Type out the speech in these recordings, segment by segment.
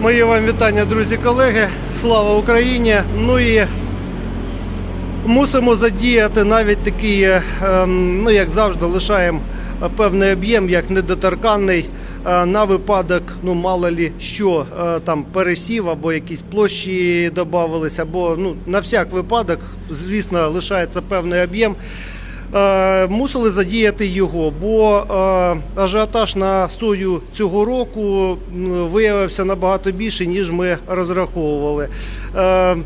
Мої вам вітання, друзі, колеги. Слава Україні! Ну і мусимо задіяти навіть такий, е, ем, ну як завжди, лишаємо певний об'єм, як недоторканний. е, На випадок, ну мало лі що е, там пересів, або якісь площі додавались, або ну на всяк випадок, звісно, лишається певний об'єм. Е, мусили задіяти його, бо е, ажіотаж на сою цього року виявився набагато більше, ніж ми розраховували. Е,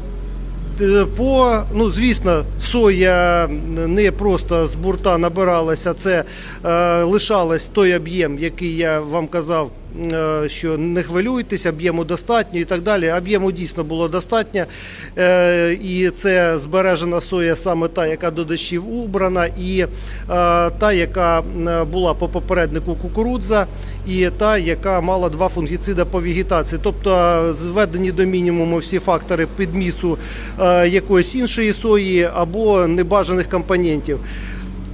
По, ну, звісно, соя не просто з бурта набиралася, це е, лишалось той об'єм, який я вам казав, що не хвилюйтесь, об'єму достатньо і так далі. Об'єму дійсно було достатньо. Е, і це збережена соя саме та, яка до дощів убрана, і е, та, яка е, була по попереднику кукурудза, і та, яка мала два фунгіцида по вегетації. Тобто зведені до мінімуму всі фактори підмісу е, якоїсь іншої сої або небажаних компонентів.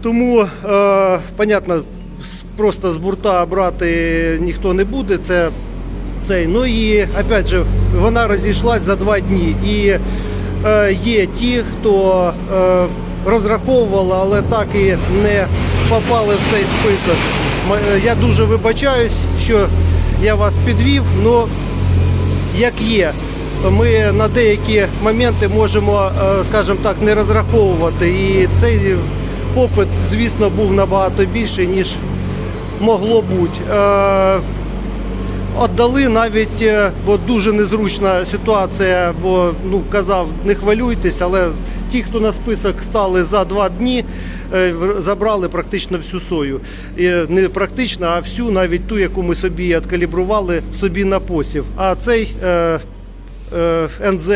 Тому, е, понятно, просто з бурта брати ніхто не буде. Це цей. Ну і опять же, вона розійшлась за два дні. І е, є ті, хто е, розраховували, але так і не попали в цей список. Е, Я дуже вибачаюсь, що я вас підвів, але як є. Ми на деякі моменти можемо, е, скажімо так, не розраховувати. І цей попит, звісно, був набагато більший, ніж могло бути. Е, Отдали навіть, е, бо дуже незручна ситуація, бо ну казав, не хвилюйтесь, але ті, хто на список стали за два дні, е, забрали практично всю сою. Не практично, а всю, навіть ту, яку ми собі откалібрували собі на посів. А цей е, е, НЗ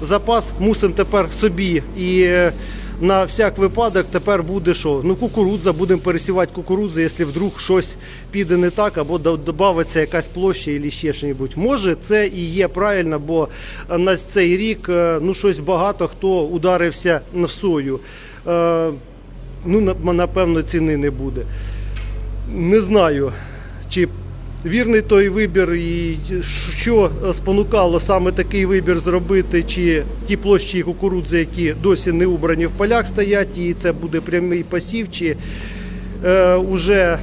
запас мусимо тепер собі. І е, на всяк випадок тепер буде що? Ну, кукурудза, будемо пересівати кукурудзу, якщо вдруг щось піде не так, або до- додається якась площа або ще щось. Може, це і є правильно, бо на цей рік е, ну, щось багато хто ударився на сою. Е, Ну, напевно, ціни не буде. Не знаю, чи вірний той вибір, і що спонукало саме такий вибір зробити, чи ті площі кукурудзи, які досі не убрані в полях стоять, і це буде прямий посів, чи е, уже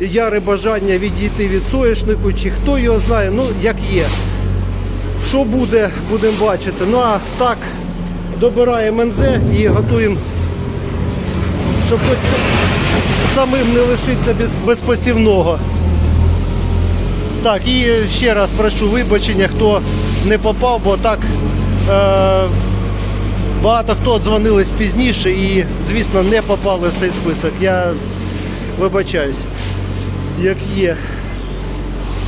яре бажання відійти від соняшнику, чи хто його знає, ну як є. Що буде, будемо бачити. Ну а так, добираємо НЗ і готуємо, щоб хоч самим не лишитися без, без посівного. Так, і ще раз прошу вибачення, хто не попав, бо так е, багато хто дзвонились пізніше і, звісно, не попали в цей список. Я вибачаюсь, як є.